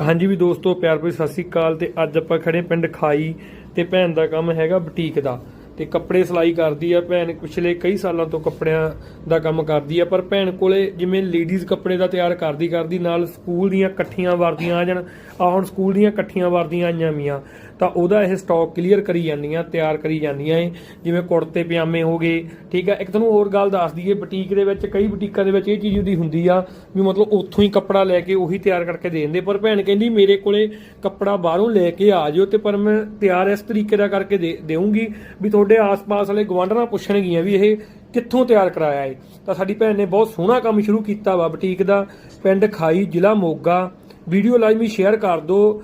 ਹਾਂਜੀ ਵੀ ਦੋਸਤੋ, ਪਿਆਰ ਭਰੀ ਸਤਿ ਸ੍ਰੀ ਅਕਾਲ ਤੇ ਅੱਜ ਆਪਾਂ ਖੜੇ ਪਿੰਡ ਖਾਈ ਤੇ ਭੈਣ ਦਾ ਕੰਮ ਹੈਗਾ ਬੁਟੀਕ ਦਾ। ਤੇ ਕੱਪੜੇ ਸਿਲਾਈ ਕਰਦੀ ਆ, ਭੈਣ ਪਿਛਲੇ ਕਈ ਸਾਲਾਂ ਤੋਂ ਕੱਪੜਿਆਂ ਦਾ ਕੰਮ ਕਰਦੀ ਆ, ਪਰ ਭੈਣ ਕੋਲੇ ਜਿਵੇਂ ਲੇਡੀਜ਼ ਕੱਪੜੇ ਦਾ ਤਿਆਰ ਕਰਦੀ ਕਰਦੀ ਨਾਲ ਸਕੂਲ ਦੀਆਂ ਇਕੱਠੀਆਂ ਵਰਦੀਆਂ ਆ ਜਾਣ ਆ ਹੁਣ ਸਕੂਲ ਦੀਆਂ ਇਕੱਠੀਆਂ ਵਰਦੀਆਂ ਆਈਆਂ ਮੀਆਂ ਤਾਂ ਉਹਦਾ ਇਹ ਸਟਾਕ ਕਲੀਅਰ ਕਰੀ ਜਾਂਦੀਆਂ, ਤਿਆਰ ਕਰੀ ਜਾਂਦੀਆਂ ਏ ਜਿਵੇਂ ਕੁੜਤੇ, ਪਜਾਮੇ ਹੋ ਗਏ, ਠੀਕ ਆ, ਇੱਕ ਤੁਹਾਨੂੰ ਹੋਰ ਗੱਲ ਦੱਸ ਦਈਏ, ਬੁਟੀਕ ਦੇ ਵਿੱਚ ਕਈ ਬੁਟੀਕਾਂ ਦੇ ਵਿੱਚ ਇਹ ਚੀਜ਼ ਉਹਦੀ ਹੁੰਦੀ ਆ ਵੀ ਮਤਲਬ ਉੱਥੋਂ ਹੀ ਕੱਪੜਾ ਲੈ ਕੇ ਉਹੀ ਤਿਆਰ ਕਰਕੇ ਦੇ ਦਿੰਦੇ, ਪਰ ਭੈਣ ਕਹਿੰਦੀ ਮੇਰੇ ਕੋਲੇ ਕੱਪੜਾ ਬਾਹਰੋਂ ਲੈ ਕੇ ਆ ਜਿਓ ਤੇ ਪਰ ਮੈਂ ਤਿਆਰ ਇਸ ਤਰੀਕੇ ਦਾ ਕਰਕੇ ਦੇ ਦੇਵਾਂਗੀ ਵੀ ਤੁਹਾਡੇ ਆਸ-ਪਾਸ ਵਾਲੇ ਗਵਾਂਢਣਾ ਪੁੱਛਣਗੀਆਂ ਵੀ ਇਹ ਕਿੱਥੋਂ ਤਿਆਰ ਕਰਾਇਆ ਏ। ਤਾਂ ਸਾਡੀ ਭੈਣ ਨੇ ਬਹੁਤ ਸੋਹਣਾ ਕੰਮ ਸ਼ੁਰੂ ਕੀਤਾ ਵਾ ਬੁਟੀਕ ਦਾ। ਪਿੰਡ ਖਾਈ, ਜ਼ਿਲ੍ਹਾ ਮੋਗਾ। ਵੀਡੀਓ ਲਾਜ਼ਮੀ ਸ਼ੇਅਰ ਕਰ ਦਿਓ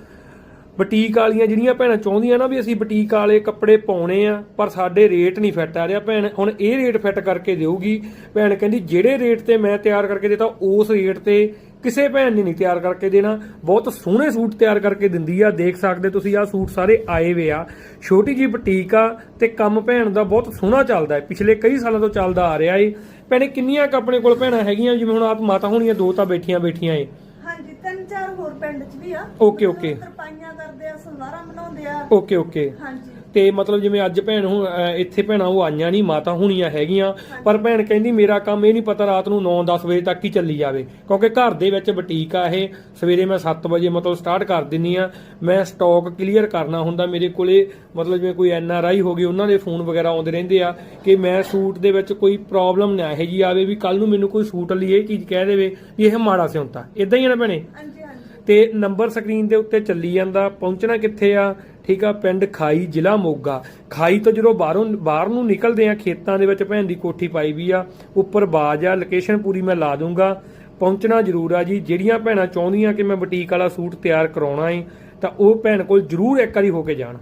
ਬੁਟੀਕ ਵਾਲੀਆਂ ਜਿਹੜੀਆਂ ਭੈਣਾਂ ਚਾਹੁੰਦੀਆਂ ਨਾ ਵੀ ਅਸੀਂ ਬੁਟੀਕ ਵਾਲੇ ਕੱਪੜੇ ਪਾਉਣੇ ਆ, ਪਰ ਸਾਡੇ ਰੇਟ ਨਹੀਂ ਫਿੱਟ ਆ ਰਿਹਾ। ਭੈਣ, ਹੁਣ ਇਹ ਰੇਟ ਫਿੱਟ ਕਰਕੇ ਦੇਊਗੀ। ਭੈਣ ਕਹਿੰਦੀ, ਜਿਹੜੇ ਰੇਟ ਤੇ ਮੈਂ ਤਿਆਰ ਕਰਕੇ ਦਿੱਤਾ, ਉਸ ਰੇਟ ਤੇ ਕਿਸੇ ਭੈਣ ਨੇ ਨਹੀਂ ਤਿਆਰ ਕਰਕੇ ਦੇਣਾ। ਬਹੁਤ ਸੋਹਣੇ ਸੂਟ ਤਿਆਰ ਕਰਕੇ ਦਿੰਦੀ ਆ। ਦੇਖ ਸਕਦੇ ਤੁਸੀਂ ਆ ਸੂਟ ਸਾਰੇ ਆਏ ਵੇ ਆ। ਛੋਟੀ ਜੀ ਬੁਟੀਕ ਆ ਤੇ ਕੰਮ ਭੈਣ ਦਾ ਬਹੁਤ ਸੋਹਣਾ ਚੱਲਦਾ ਹੈ। ਪਿਛਲੇ ਕਈ ਸਾਲਾਂ ਤੋਂ ਚੱਲਦਾ ਆ ਰਿਹਾ ਏ। ਭੈਣੇ ਕਿੰਨੀਆਂ ਕੁ ਆਪਣੇ ਕੋਲ ਭੈਣਾਂ ਹੈਗੀਆਂ? ਜਿਵੇਂ ਹੁਣ ਆਪ ਮਾਤਾ ਹੋਣੀਆਂ ਦੋ ਤਾਂ ਬੈਠੀਆਂ ਬੈਠੀਆਂ ਏ। ਹਾਂਜੀ ਤਿੰਨ ਚਾਰ ਹੋਰ ਪਿੰਡ 'ਚ ਵੀ ਆ। Okay, okay. ਤਰਪਾਈਆਂ ਕਰਦੇ ਆ ਸਲਵਾਰਾਂ ਬਣਾਉਂਦੇ ਆ। Okay okay. ਹਾਂਜੀ। ਤੇ ਮਤਲਬ ਜਿਵੇਂ ਅੱਜ ਭੈਣ ਹੁਣ ਅਹ, ਇੱਥੇ ਭੈਣਾਂ ਉਹ ਆਈਆਂ ਨਹੀਂ ਮਾਤਾ ਹੋਣੀਆਂ ਹੈਗੀਆਂ। ਪਰ ਭੈਣ ਕਹਿੰਦੀ ਮੇਰਾ ਕੰਮ ਇਹ ਨਹੀਂ ਪਤਾ ਰਾਤ ਨੂੰ 9-10 ਵਜੇ ਤੱਕ ਹੀ ਚੱਲੀ ਜਾਵੇ। ਕਿਉਂਕਿ ਘਰ ਦੇ ਵਿੱਚ ਬੁਟੀਕ ਆ ਇਹ। ਸਵੇਰੇ ਮੈਂ 7 ਵਜੇ ਮਤਲਬ ਸਟਾਰਟ ਕਰ ਦਿੰਨੀ ਆ ਮੈਂ ਸਟਾਕ ਕਲੀਅਰ ਕਰਨਾ ਹੁੰਦਾ। ਮੇਰੇ ਕੋਲੇ ਮਤਲਬ ਜਿਵੇਂ ਕੋਈ ਐਨ ਆਰ ਆਈ ਹੋ ਗਈ ਉਹਨਾਂ ਦੇ ਫੋਨ ਵਗੈਰਾ ਆਉਂਦੇ ਰਹਿੰਦੇ ਆ ਕਿ ਮੈਂ ਸੂਟ ਦੇ ਵਿੱਚ ਕੋਈ ਪ੍ਰੋਬਲਮ ਨਾ ਇਹੋ ਜੀ ਆਵੇ ਵੀ ਕੱਲ ਨੂੰ ਮੈਨੂੰ ਕੋਈ ਸੂਟ ਲਈ ਇਹ ਚੀਜ਼ ਕਹਿ ਦੇਵੇ ਵੀ ਇਹ ਮਾੜਾ ਸਿਉਂਤਾ। ਇਦਾਂ ਹੀ ਆ ਨਾ ਭੈਣੇ? ਹਾਂਜੀ। ਤੇ ਨੰਬਰ ਸਕਰੀਨ ਦੇ ਉੱਤੇ ਚੱਲੀ ਜਾਂਦਾ, ਪਹੁੰਚਣਾ ਕਿੱਥੇ ਆ? ਠੀਕ ਆ, ਪਿੰਡ ਖਾਈ, ਜ਼ਿਲ੍ਹਾ ਮੋਗਾ। ਖਾਈ ਤੋਂ ਜਦੋਂ ਬਾਹਰੋਂ, ਬਾਹਰ ਨੂੰ ਨਿਕਲਦੇ ਆ, ਖੇਤਾਂ ਦੇ ਵਿੱਚ ਭੈਣ ਦੀ ਕੋਠੀ ਪਾਈ ਵੀ ਆ, ਉੱਪਰ ਬਾਜ ਆ ਲੋਕੇਸ਼ਨ ਪੂਰੀ ਮੈਂ ਲਾ ਦੂੰਗਾ। ਪਹੁੰਚਣਾ ਜ਼ਰੂਰ ਆ ਜੀ, ਜਿਹੜੀਆਂ ਭੈਣਾਂ ਚਾਹੁੰਦੀਆਂ ਕਿ ਮੈਂ ਬੁਟੀਕ ਵਾਲਾ ਸੂਟ ਤਿਆਰ ਕਰਾਉਣਾ ਏ, ਤਾਂ ਉਹ ਭੈਣ ਕੋਲ ਜ਼ਰੂਰ ਇੱਕ ਵਾਰੀ ਹੋ ਕੇ ਜਾਣ।